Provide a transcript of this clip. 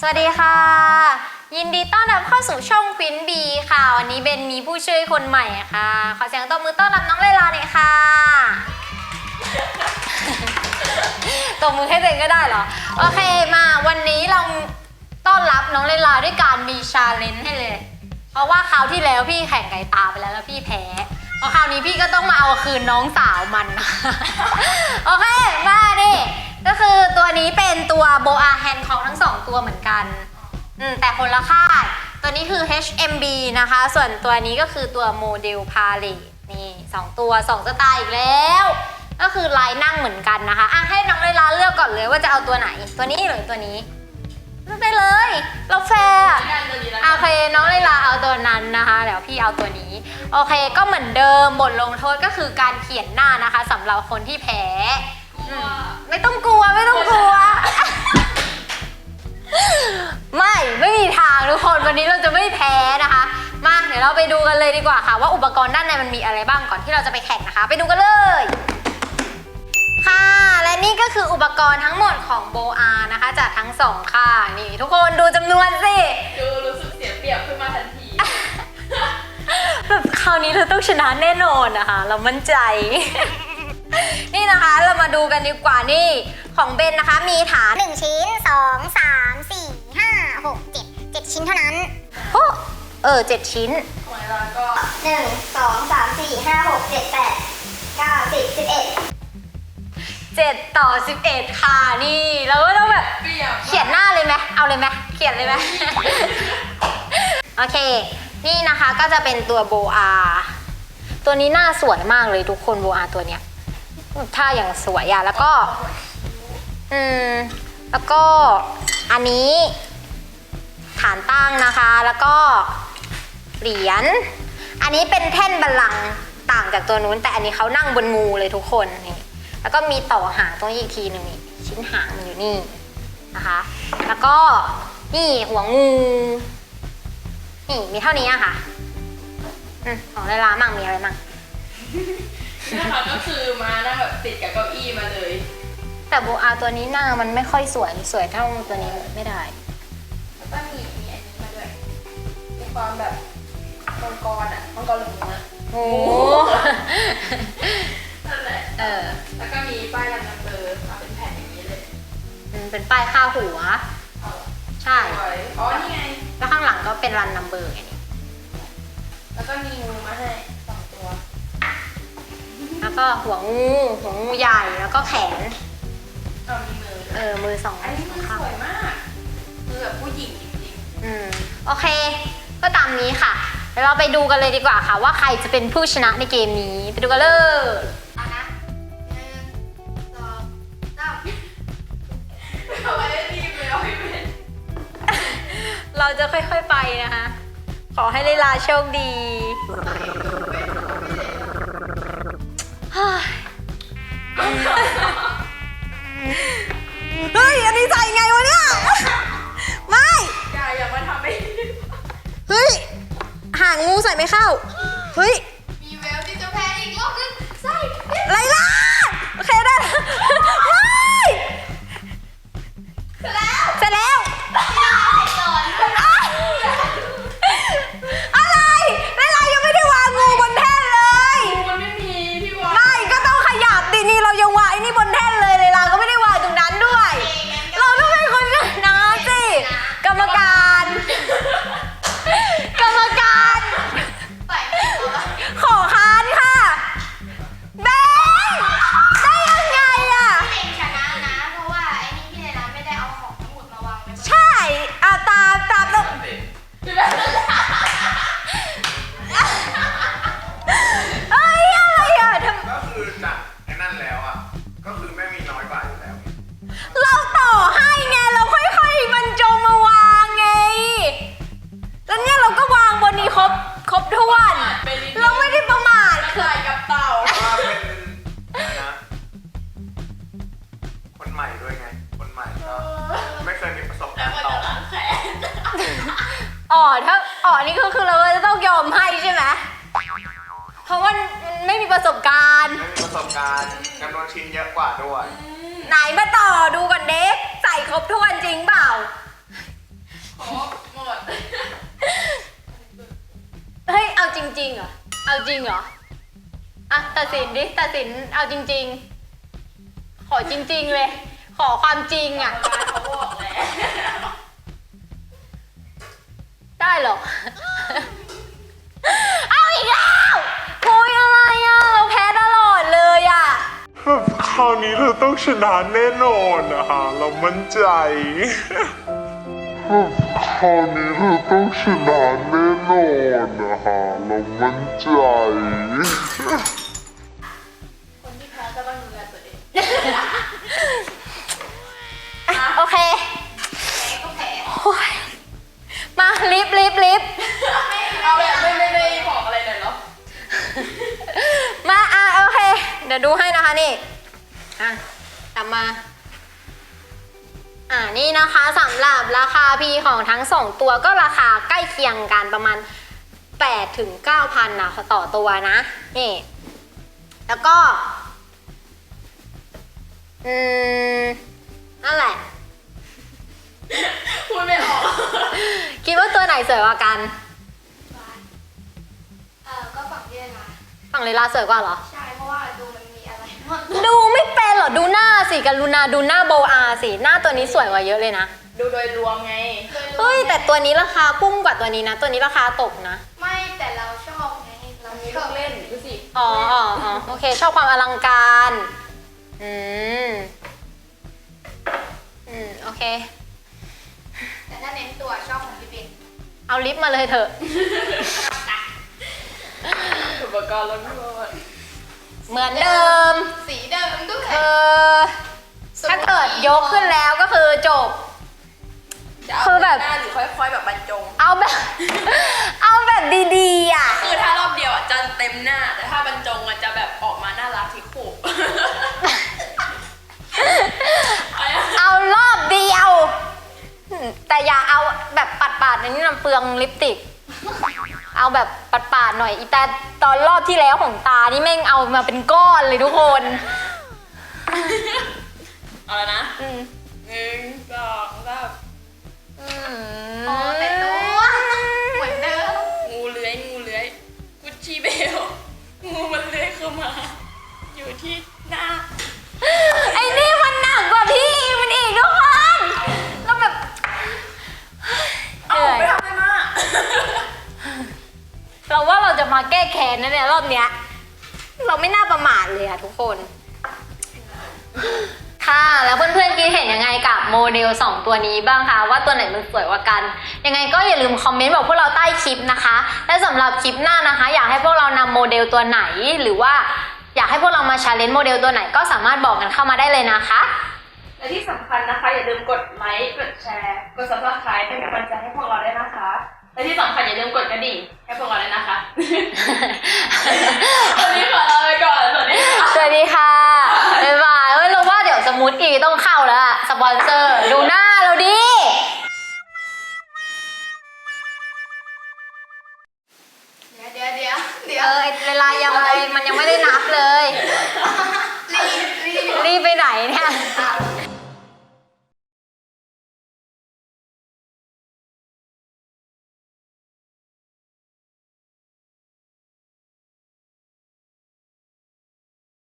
สวัสดีค่ะ ยินดีต้อนรับเข้าสู่ช่องควินบีค่ะ วันนี้เบนมีผู้ช่วยคนใหม่ค่ะ ขอเสียงตบมือต้อนรับน้องเลลาหน่อยค่ะ ตบมือให้เองก็ได้เหรอ โอเคมาวันนี้เราต้อนรับน้องเลลาด้วยการมีชาเลนจ์ให้เลย เพราะว่าคราวที่แล้วพี่แข่งไก่ตาไปแล้วแล้วพี่แพ้เพราะคราวนี้พี่ก็ต้องมาเอาคืนน้องสาวมัน โอเค มาดิ ก็คือตัวนี้เป็นตัวโบอาแฮนของทั้งสองตัวเหมือนกันอืมแต่คนละค่ายตัวนี้คือ HMB นะคะ ส่วนตัวนี้ก็คือตัวโมเดลพาเลนี่สองตัวสองสไตล์อีกแล้ว ก็คือลายนั่งเหมือนกันนะคะอะให้น้องเลลาเลือกก่อนเลยว่าจะเอาตัวไหน ตัวนี้หรือตัวนี้เลือกได้เลย เราแฟร์อะกันตัวนี้แล้วโอเคน้องเลลาเอาตัวนั้นนะคะ เดี๋ยวพี่เอาตัวนี้ โอเคก็เหมือนเดิมบทลงโทษก็คือการเขียนหน้านะคะสำหรับคนที่แพ้ ไม่ต้องกลัวไม่ต้องกลัว ไม่ไม่มีทางทุกคนวันนี้เราจะไม่แพ้นะคะ มาเดี๋ยวเราไปดูกันเลยดีกว่าค่ะ ว่าอุปกรณ์ด้านในมันมีอะไรบ้างก่อนที่เราจะไปแข่งนะคะ ไปดูกันเลย ค่ะ และนี่ก็คืออุปกรณ์ทั้งหมดของโบอานะคะจากทั้งสองค่ะนี่ ทุกคนดูจำนวนสิดูรู้สึกเสียเปรียบขึ้นมาทันทีแบบคราวนี้เธอต้องชนะแน่นอนนะคะ เรามั่นใจ นี่นะคะ เรามาดูกันดีกว่านี่ของเบนนะคะมีฐาน หนึ่งชิ้นสองสามสี่ห้าหกเจ็ดเจ็ดชิ้นเท่านั้นโอ้เออเจ็ดชิ้นของเราก็หนึ่งสองสามสี่ห้าหกเจ็ดแปดเก้าสิบสิบเอ็ด7ต่อ11ค่ะนี่เราก็ต้องแบบเปรียบเขียนหน้าเลยไหมเอาเลยไหมเขียนเลยไหม โอเค นี่นะคะก็จะเป็นตัวโบอา ตัวนี้หน้าสวยมากเลยทุกคนโบอาตัวเนี้ย ท่าอย่างสวยอะแล้วก็ อืม แล้วก็อันนี้ ฐานตั้งนะคะ แล้วก็เหรียญ อันนี้เป็นแท่นบัลลังก์ต่างจากตัวนู้น แต่อันนี้เขานั่งบนงูเลยทุกคนนี่ แล้วก็มีต่อหางตรงนี้อีกทีหนึ่งนี่ ชิ้นหางมันอยู่นี่นะคะ แล้วก็นี่หัวงู นี่มีเท่านี้อะค่ะ อืมของลาลามั่งมีอะไรมั่ง นะคะก็คือมานั่งแบบติดกับเก้าอี้มาเลย แต่โบอาตัวนี้หน้ามันไม่ค่อยสวยสวยเท่าตัวนี้ไม่ได้ แล้วก็มีมีอันนี้มาด้วยมีความแบบมังกรอะมังกรหรือหมูนะโอ้นั่นแหละเออ แล้วก็มีป้ายรันนัมเบอร์มาเป็นแผ่นอย่างนี้เลยอืมเป็นป้ายค่าหัว เอาเหรอใช่ สวยอ๋อนี่ไง แล้วข้างหลังก็เป็นรันนัมเบอร์ไงนี่แล้วก็มีงูมาให้สองตัว แล้วก็หัวงูหัวงูใหญ่แล้วก็แขน เอามีมือเอด้วยอมือสองอันนี้สมืองอข้างสวยมากคือแบบผู้หญิงจริงอืมโอเค ก็ตามนี้ค่ะเดี๋ยวเราไปดูกันเลยดีกว่าค่ะ ว่าใครจะเป็นผู้ชนะในเกมนี้ไปดูกันเลยเอานะหนึ่งสองสามๆเอาไว้รีบเลยเอาให้เป็นเราจะค่อยๆไปนะคะ ขอให้เลลาโชคดีเฮ้ย เฮ้ย อันนี้ใส่ไงวะเนี่ย ไม่ อย่าอย่ามาทำให้เฮ้ย หางงูใส่ไม่เข้า เฮ้ย มีแววที่จะแพ้อีกรอบนึงใส่ ไรล่ะ ก็คือไม่มีน้อยกว่าอยู่แล้วเราต่อให้ไงเราค่อยๆบรรจงมาวางไง แล้วเนี่ยเราก็วางบนนี้ครบครบถ้วนไปลิ้นเราไม่ได้ประมาทใส่กับเต่าเพราะว่าเป็นอะไรนะ คนใหม่ด้วยไง คนใหม่ก็ไม่เคยมีประสบแล้กาวรณ์ก็ต่อจะล้างแขนอ๋อถ้าอ๋อนี่ก็คือเราจะต้องยอมให้ใช่ไหมเพราะว่ามัน ไม่มีประสบการณ์ไม่มีประสบการณ์จำนวนชิ้นเยอะกว่าด้วย ไหนมาต่อดูก่อนเด็กใส่ครบถ้วนจริงเปล่าครบหมด เฮ้ยเอาจริงๆเหรอเอาจริงเหรออะตัดสินดิตัดสินเอาจริง ๆ ขอจริง ๆเลย ขอความจริงอะกรรมการเขาบอกแล้วได้เหรอ ราวนี้เราต้องชนะแน่นอนนะคะเรามั่นใจ คราวนี้เราต้องชนะแน่นอนนะคะเรามั่นใจ คนที่แพ้ก็ต้องดูแลตัวเองโอเค แพ้ก็แพ้โอ้ยมาลิฟต์ลิฟต์ลิฟต์เอาแบบไม่ไม่ไม่บอกอะไรเลยเหรอมาอะโอเค เดี๋ยวดูให้นะคะนี่ อะตามมา อ่านี่นะคะสำหรับราคา P ของทั้ง2ตัวก็ราคาใกล้เคียงกันประมาณ8ถึง9,000นะต่อตัวนะนี่แล้วก็ อืมนั่นแหละพูดไม่ออก คิดว่าตัวไหนสวยกว่ากัน เออก็ฝั่งที่นะฝั่งเลลาสวยกว่าเหรอ ใดูไม่เป็นเหรอ ดูหน้าสิกันลูนาดูหน้าโบอาสิ หน้าตัวนี้สวยกว่าเยอะเลยนะ ดูโดยรวมไง เฮ้ย แต่ตัวนี้ราคาพุ่งกว่าตัวนี้นะ ตัวนี้ราคาตกนะ ไม่แต่เราชอบไง เรามีชลูอบกเล่นดูสิ อ๋ออ๋ออ๋อโอเค ชอบความอลังการ อืม อืม โอเค แต่ถ้าเน้นตัวชอบของพี่เป็นเอาลิฟต์มาเลยเถอะอุปกรณ์รถโทษ เหมือนเดิม สีเดิมก็เอแค่อถ้าเกิดยกขึ้นแล้วก็คือจบ จะเอาคือแบบ หน้าหรือค่อยๆแบบบรรจง เอาแบบ เอาแบบดีๆอะ คือถ้ารอบเดียวอะจะเต็มหน้า แต่ถ้าบรรจงอะจะแบบออกมาน่ารักที่ขู่เอาอะเอารอบเดียวอืมแต่อย่าเอาแบบปัดๆในนี้มันเปลืองลิปสติก เอาแบบปัดๆหน่อยอีแต่ตอนรอบที่แล้วของตานี่แม่งเอามาเป็นก้อนเลยทุกคน เอาแล้วนะอืม หนึ่งสอง เราว่าเราจะมาแก้แค้นนะเนี่ยรอบเนี้ย เราไม่น่าประมาทเลยอะทุกคน ค่ะ แล้วเพื่อนๆคิดเห็นยังไงกับโมเดล 2 ตัวนี้บ้างคะว่าตัวไหนมันสวยกว่ากัน ยังไงก็อย่าลืมคอมเมนต์บอกพวกเราใต้คลิปนะคะ และสำหรับคลิปหน้านะคะ อยากให้พวกเรานำโมเดลตัวไหนหรือว่าอยากให้พวกเรามาชาเลนจ์โมเดลตัวไหนก็สามารถบอกกันเข้ามาได้เลยนะคะ และที่สำคัญนะคะ อย่าลืมกดไลค์ กดแชร์ กด subscribe เป็นกำลังใจให้พวกเราด้วยนะคะ และที่สำคัญอย่าลืมกดกระดิ่งให้พวกเราด้วยนะคะวันนี้ขอลาไปก่อนสวัสดีค่ะ สวัสดีค่ะ บ๊ายบายเฮ้ยเราว่าเดี๋ยวสมูทอีต้องเข้าแล้วอะสปอนเซอร์ ดูหน้าเราดิเดี๋ยวเดี๋ยวเดี๋ยวเดี๋ยเอวอเวลายังไงมันยังไม่ได้นับเลย รีบรีบรีบไปไหนเนี่ย อะ